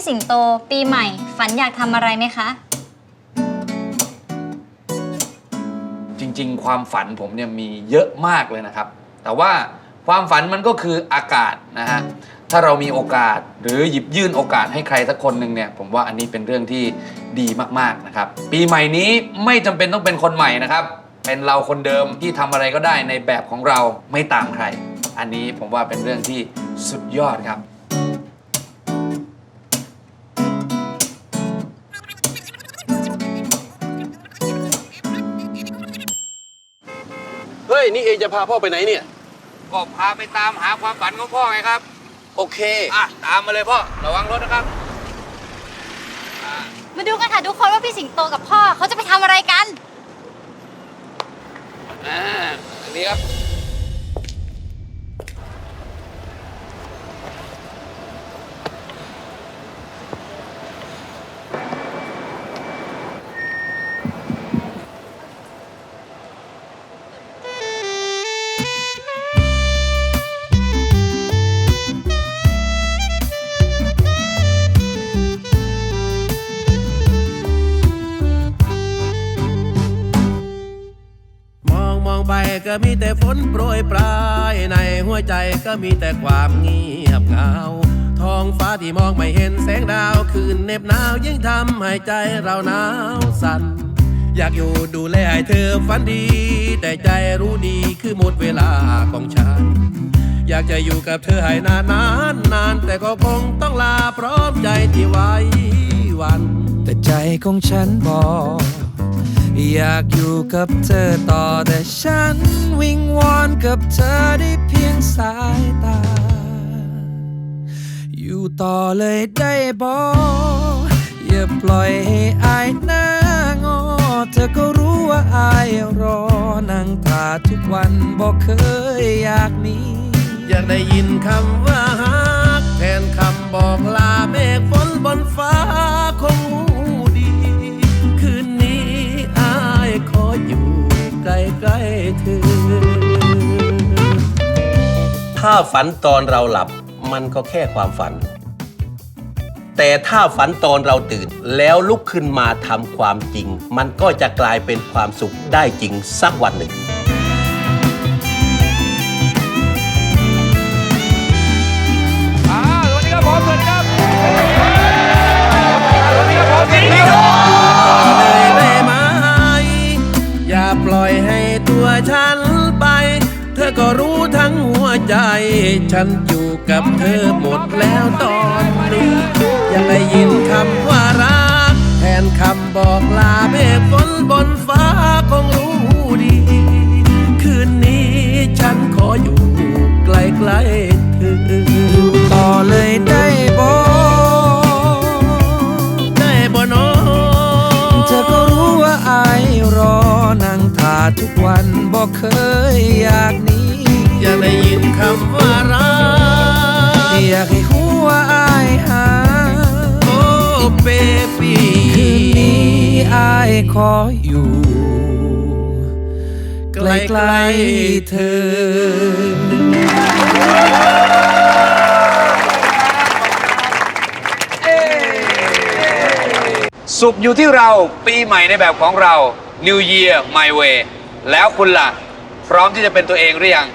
พี่สิงโตปีใหม่ ฝันอยากทำอะไรไหมคะ จริง ๆ ความฝันผมเนี่ยมีเยอะมากเลยนะครับ แต่ว่าความฝันมันก็คืออากาศนะฮะ ถ้าเรามีโอกาสหรือหยิบยื่นโอกาสให้ใครสักคนหนึ่งเนี่ย ผมว่าอันนี้เป็นเรื่องที่ดีมากๆนะครับ ปีใหม่นี้ไม่จำเป็นต้องเป็นคนใหม่นะครับ เป็นเราคนเดิมที่ทำอะไรก็ได้ในแบบของเราไม่ตามใคร อันนี้ผมว่าเป็นเรื่องที่สุดยอดครับ ฮ้ย นี่เองจะพาพ่อไปไหนเนี่ย ก็พาไปตามหาความฝันของพ่อไงครับ โอเค อะ ตามมาเลยพ่อ ระวังรถนะครับ มาดูกันค่ะทุกคนว่าพี่สิงโตกับพ่อเขาจะไปทำอะไรกัน อ่าอันนี้ครับ มองไปก็มีแต่ฝนโปรยปลายในหัวใจก็มีแต่ความเงียบเหงาท้องฟ้าที่มองไม่เห็นแสงดาวคืนเหน็บหนาวยิ่งทำให้ใจเราหนาวสั่นอยากอยู่ดูแลให้เธอฝันดี แต่ใจรู้ดีคือหมดเวลาของฉัน อยากจะอยู่กับเธอให้นานนานนาน แต่ก็คงต้องลาพร้อมใจที่ไว้วัน แต่ใจของฉันบอก อยากอยู่กับเธอต่อแต่ฉันวิงวอนกับเธอได้เพียงสายตา อยู่ต่อเลยได้บอกอย่าปล่อยให้อายหน้างอ เธอก็รู้ว่าอายรอนั่งทาทุกวันบอกเคยอยากหนีอยากได้ยินคำว่าฮักแทนคำบอกลาเมฆฝนบนฟ้า ถ้าฝันตอนเราหลับมันก็แค่ความฝัน แต่ถ้าฝันตอนเราตื่นแล้วลุกขึ้นมาทำความจริง มันก็จะกลายเป็นความสุขได้จริงสักวันหนึ่งอ่าสวัสดีครับผมสวัสดีครับสวัสดีครับผมสวัสดีครับเลยได้ไหมอย่าปล่อยให้ตัวฉันไป เธอก็รู้ทั้งหัว ใจ ฉันอยู่กับเธอหมดแล้วตอนนี้ยากได้ยินคำว่ารัก แทนคำบอกลาเมฆฝนบนฟ้าคงรู้ดี คืนนี้ฉันขออยู่ใกล้ๆเธออยู่ต่อเลยได้บอกได้บ่นอเธอก็รู้ว่าอายรอนั่งทาทุกวันบอกเคยอยาก คืนนี้อายขออยู่ ใกล้ๆเธอสุขอยู่ที่เราปีใหม่ในแบบของเรา New Year My Way แล้วคุณล่ะ พร้อมที่จะเป็นตัวเองหรือยัง